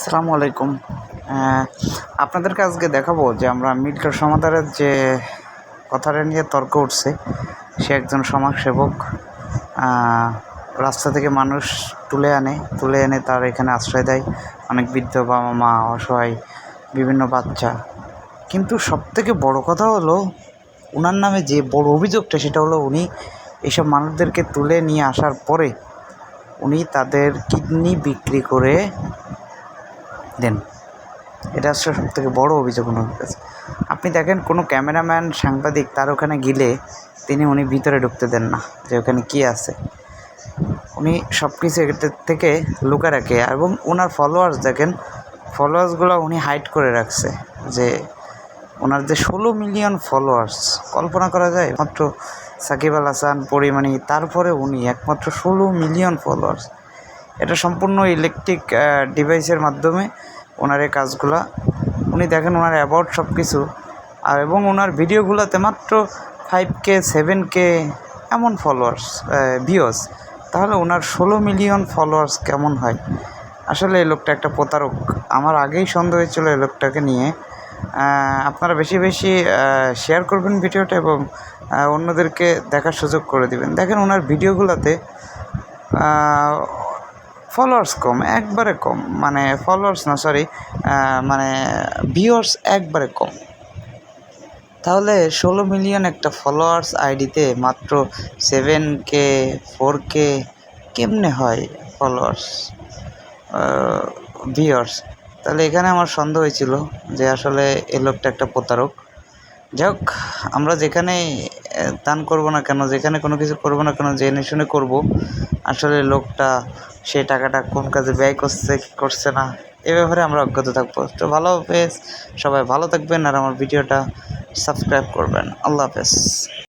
আসসালামু আলাইকুম। আপনাদেরকে আজকে দেখাবো যে আমরা মিল্টন সমাদারের যে কথাটা নিয়ে তর্ক উঠছে, সে একজন সমাজসেবক রাস্তা থেকে মানুষ তুলে আনে, তুলে এনে তার এখানে আশ্রয় দেয়। অনেক বৃদ্ধ বাবা মা, অসহায়, বিভিন্ন বাচ্চা। কিন্তু সবথেকে বড় কথা হলো ওনার নামে যে বড় অভিযোগটা, সেটা হলো উনি এইসব মানুষদেরকে তুলে নিয়ে আসার পরে উনি তাদের কিডনি বিক্রি করে দেন। এটা হচ্ছে সব থেকে বড় অভিযোগ ওনার কাছে। আপনি দেখেন, কোনো ক্যামেরাম্যান, সাংবাদিক তার ওখানে গেলে তিনি উনি ভিতরে ঢুকতে দেন না, যে ওখানে কী আছে। উনি সব কিছু থেকে লুকা রাখে এবং ওনার ফলোয়ার্স দেখেন ফলোয়ার্সগুলো উনি হাইড করে রাখছে যে ওনার যে ষোলো মিলিয়ন ফলোয়ার্স কল্পনা করা যায় মাত্র সাকিব আল হাসান পরিমাণি তারপরে উনি একমাত্র ষোলো মিলিয়ন ফলোয়ার্স এটা সম্পূর্ণ ইলেকট্রিক ডিভাইসের মাধ্যমে ওনার এই কাজগুলা। উনি দেখেন ওনার অ্যাবাউট সব কিছু আর এবং ওনার ভিডিওগুলোতে মাত্র ফাইভ কে সেভেন কে এমন ফলোয়ার্স ভিওস তাহলে ওনার ষোলো মিলিয়ন ফলোয়ার্স কেমন হয়? আসলে এই লোকটা একটা প্রতারক। আমার আগেই সন্দেহ হয়েছিল এই লোকটাকে নিয়ে। আপনারা বেশি বেশি শেয়ার করবেন ভিডিওটা এবং অন্যদেরকে দেখার সুযোগ করে দিবেন। দেখেন ওনার ভিডিওগুলোতে ফলোয়ার্স কম, একবারে কম মানে ফলোয়ার্স না সরি মানে ভিউয়ার্স একবারে কম। তাহলে ষোলো মিলিয়ন একটা ফলোয়ার্স আইডিতে মাত্র সেভেন কে ফোর কে কেমনে হয় ফলোয়ার্স ভিউয়ার্স তাহলে এখানে আমার সন্দেহ হয়েছিল যে আসলে এ লোকটা একটা প্রতারক। যাই হোক, আমরা যেখানে দান করব না কেন? যেখানে কোনো কিছু করব না কেন? জেনে শুনে করব। আসলে লোকটা সেই টাকাটা কোন কাজে ব্যয় করছে করছে না, এ ব্যাপারে আমরা অজ্ঞাত থাকব। তো ভালো হাফেজ, সবাই ভালো থাকবেন আর আমার ভিডিওটা সাবস্ক্রাইব করবেন। আল্লাহ হাফেজ।